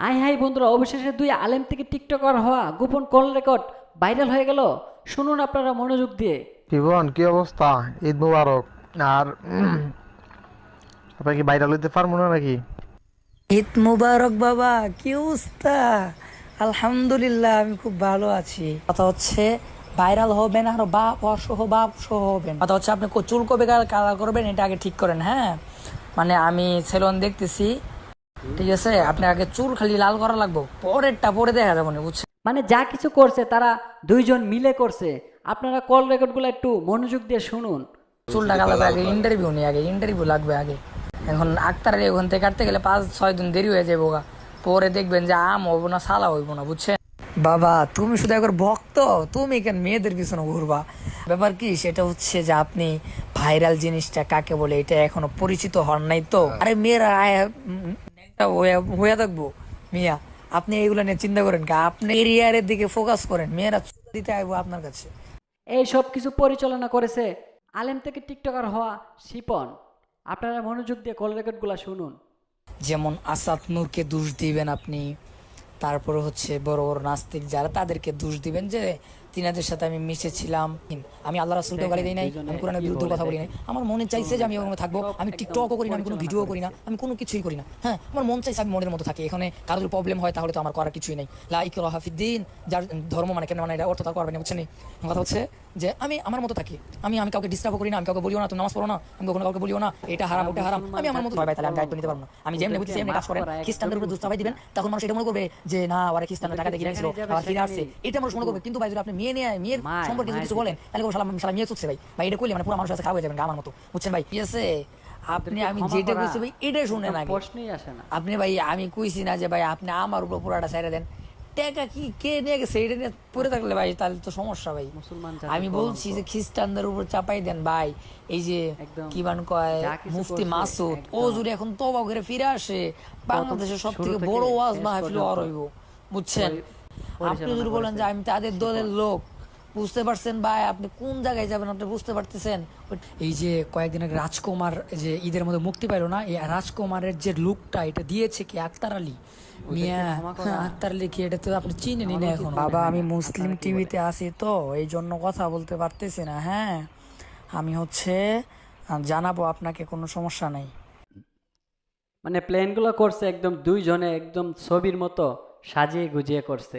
I high বন্ধুরা অবশেষে দুই আলেম থেকে টিকটকার হওয়া গোপন কল রেকর্ড ভাইরাল হয়ে গেল। শুনুন আপনারা মনোযোগ দিয়ে। কি বোন কি অবস্থা? ঈদ মুবারক। আর উম, আপনার কি বাইরে লইতে পারব না নাকি? ঈদ মুবারক বাবা কি অবস্থা? আলহামদুলিল্লাহ আমি খুব ভালো আছি। কথা হচ্ছে ভাইরাল হবেন আর বাপ অসহ বাপ সহ হবেন। কথা হচ্ছে আপনি কো- চুল কবে কালার করবেন এটা আগে ঠিক করেন হ্যাঁ? মানে আমি সেলন দেখতেছি ঠিক আছে? আপনি আগে চুল খালি লাল করা লাগবো পরেরটা পরে দেখা যাব না বুঝছেন? মানে যা কিছু করছে তারা দুইজন মিলে করছে। আপনারা কল রেকর্ডগুলো একটু মনোযোগ দিয়ে শুনুন। চুলটা কালার আগে ইন্টারভিউ নেই আগে ইন্টারভিউ লাগবে আগে। এখন আক্তারের ওখান থেকে কাটতে গেলে পাঁচ ছয় দিন দেরি হয়ে যাব গা। পরে দেখবেন যে আম হইব না সালা হইব না বুঝছেন? বাবা তুমি শুধু একবার ভক্ত তুমি কেন মেয়েদের পিছনে ঘুরবা? ব্যাপার কি সেটা হচ্ছে যে আপনি ভাইরাল জিনিসটা কাকে বলে এটা এখনও পরিচিত হন নাই তো? আরে মেয়েরা একটা হয়ে- হয়ে থাকব। মিয়া আপনি এইগুলো নিয়ে চিন্তা করেন কি? আপনি এরিয়ারের দিকে ফোকাস করেন। মেয়েরা দিতে আইবো আপনার কাছে। এই সব কিছু পরিচালনা করেছে আলেম থেকে টিকটকার হওয়া শিপন। আপনারা মনোযোগ দিয়ে কল রেকর্ডগুলো শুনুন। যেমন আসাদ নূরকে দোষ দিবেন আপনি তারপরে হচ্ছে বড় বড় নাস্তিক যারা তাদেরকে দোষ দিবেন যে তিনাদের সাথে আমি মিশেছিলাম। আমি আল্লাহ রাসুলকে গালি দিই নাই আমি কোরআনের বিরুদ্ধে কথা বলি নাই। আমার মনে চাইছে যে আমি ওরকম থাকব আমি টিকটকও করি না আমি কোনো ভিডিও করি না আমি কোনো কিছুই করি না। হ্যাঁ আমার মন চাইছে আমি মনের মতো থাকি। এখানে কারোর প্রবলেম হয় তাহলে তো আমার করার কিছুই নেই। লাইক হাফিদ্দিন যার ধর্ম মানে কেন মানে এটা অর্থ তার করবে না বুঝছেন কথা হচ্ছে যে আমি আমার মতো থাকি। আমি আমি কাউকে ডিস্টার্ব করি না আমি কাউকে বলিও না তুমি নামাজ পড়ো না আমি কখনো কাউকে বলিও না এটা হারাম ওটা হারাম। আমি আমার মতো ভাই তাহলে আমি দায়িত্ব নিতে পারব না। আমি যেমনি বুঝছি সেমনি কাজ করেন। খ্রিস্টানদের উপরে দুষ্টাবাই দিবেন তখন মানুষ এটা মনে করবে যে না ওরা খ্রিস্টানরা টাকা দিয়ে গিয়েছিল আবার ফিরে আসছে। এটা মানুষ মনে করবে। কিন্তু ভাই যদি আপনি মেয়ে নিয়ে মেয়ের সম্পর্কে যদি কিছু বলেন তাহলে কোনো সালাম সালাম মেয়ে চুকছে ভাই। ভাই এটা করলে মানে পুরো মানুষের কাছে খারাপ হয়ে যাবেন আমার মতো। বুঝছেন ভাই? ঠিক আছে আপনি আমি যেটা কইছি ভাই এটা শুনেন আগে। প্রশ্নই আসে না। আপনি ভাই আমি কইছি না যে ভাই আপনি আমার উপর পুরাটা ছেড়ে দেন। টাকা কি কে নিয়ে গেছে? এটা নিয়ে পড়ে থাকলে ভাই তাহলে তো সমস্যা ভাই। আমি বলছি যে খ্রিস্টানদের উপর চাপাই দেন ভাই। এই যে কি বান কয় মুফতি মাসুদ ও। যদি এখন তবা করে ফিরে আসে। বাংলাদেশের সব থেকে বড় ওয়াজ মাহফিল হইব বুঝছেন? আপনি যদি বলেন যে আমি তাদের দলের লোক বুঝতে পারছেন ভাই আপনি কোন জায়গায় যাবেন আপনি বুঝতে পারতেছেন? এই যে কয়েকদিন আগে রাজকুমার যে ঈদের মধ্যে মুক্তি পাইলো না এই রাজকুমারের যে লুকটা এটা দিয়েছে কি আক্তার আলী? মিয়া আক্তার আলী কি এটা তো আপনি চিনেনি না এখন? বাবা আমি মুসলিম টিভিতে আছি তো এই জন্য কথা বলতে পারতেছি না হ্যাঁ? আমি হচ্ছে জানাব আপনাকে কোনো সমস্যা নেই। মানে প্লেনগুলো করছে একদম দুইজনে একদম ছবির মতো সাজিয়ে গুজিয়ে করছে।